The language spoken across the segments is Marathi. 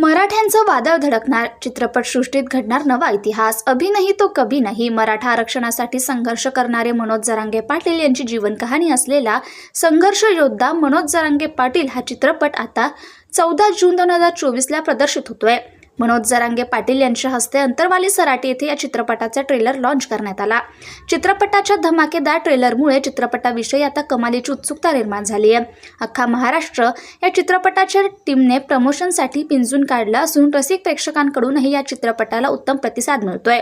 मराठ्यांचं वादळ धडकणार चित्रपटसृष्टीत घडणार नवा इतिहास. अभि नाही तो कभी नाही. मराठा आरक्षणासाठी संघर्ष करणारे मनोज जरांगे पाटील यांची जीवनकहाणी असलेला संघर्ष योद्धा मनोज जरांगे पाटील हा चित्रपट आता चौदा जून दोन हजार चोवीसला प्रदर्शित होतोय. मनोज जरांगे पाटील यांच्या हस्ते अंतरवाली सराटी येथे या चित्रपटाचा ट्रेलर लॉन्च करण्यात आला. चित्रपटाच्या धमाकेदार ट्रेलरमुळे चित्रपटाविषयी आता कमालीची उत्सुकता निर्माण झाली आहे अख्खा महाराष्ट्र या चित्रपटाच्या टीमने प्रमोशनसाठी पिंजून काढलं असून रसिक प्रेक्षकांकडूनही या चित्रपटाला उत्तम प्रतिसाद मिळतोय.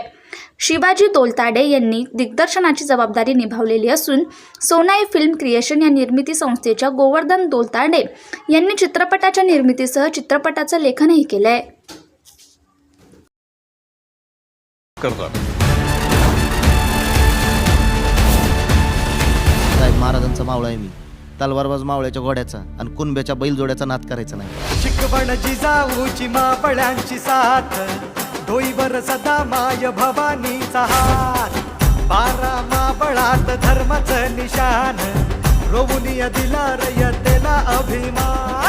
शिवाजी दोलताडे यांनी दिग्दर्शनाची जबाबदारी निभावलेली असून सोनाई फिल्म क्रिएशन या निर्मिती संस्थेच्या गोवर्धन दोलताडे यांनी चित्रपटाच्या निर्मितीसह चित्रपटाचं लेखनही केलंय. करतात. साहेब महाराजांचा मावळा आहे मी. तलवारबाज मावळ्याच्या घोड्याचा आणि कुणब्याच्या बैलजोड्याचा नाद करायचा नाही. शिकवण जिजाऊची मापळ्यांची साथ. डोईवर सदा माय भवानीचा हात. बारा माबळात धर्माचं निशान. रोवुनिया दिला रयतेला अभिमान.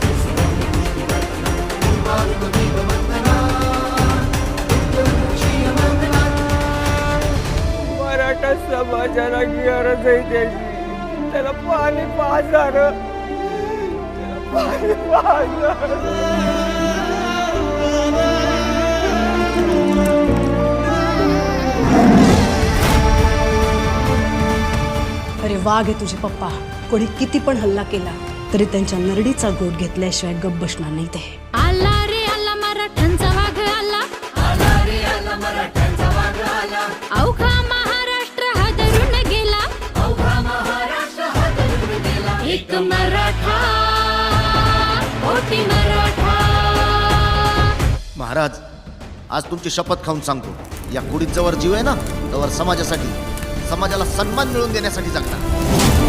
मराठा समाजाला गरज आहे त्याची. त्याला पाणी पाजार त्याला पाणी पाजार अरे वाघ आहे तुझे पप्पा. कोणी किती पण हल्ला केला तरी त्यांच्या नरडीचा गोट घेतल्याशिवाय गप बसणार नाही ते. आला रे आला मराठ्यांचा एक मराठा मराठा. महाराज आज तुमची शपथ खाऊन सांगतो. या कुडीत जवळ जीव आहे ना तवर समाजासाठी समाजाला सन्मान मिळवून देण्यासाठी जगणार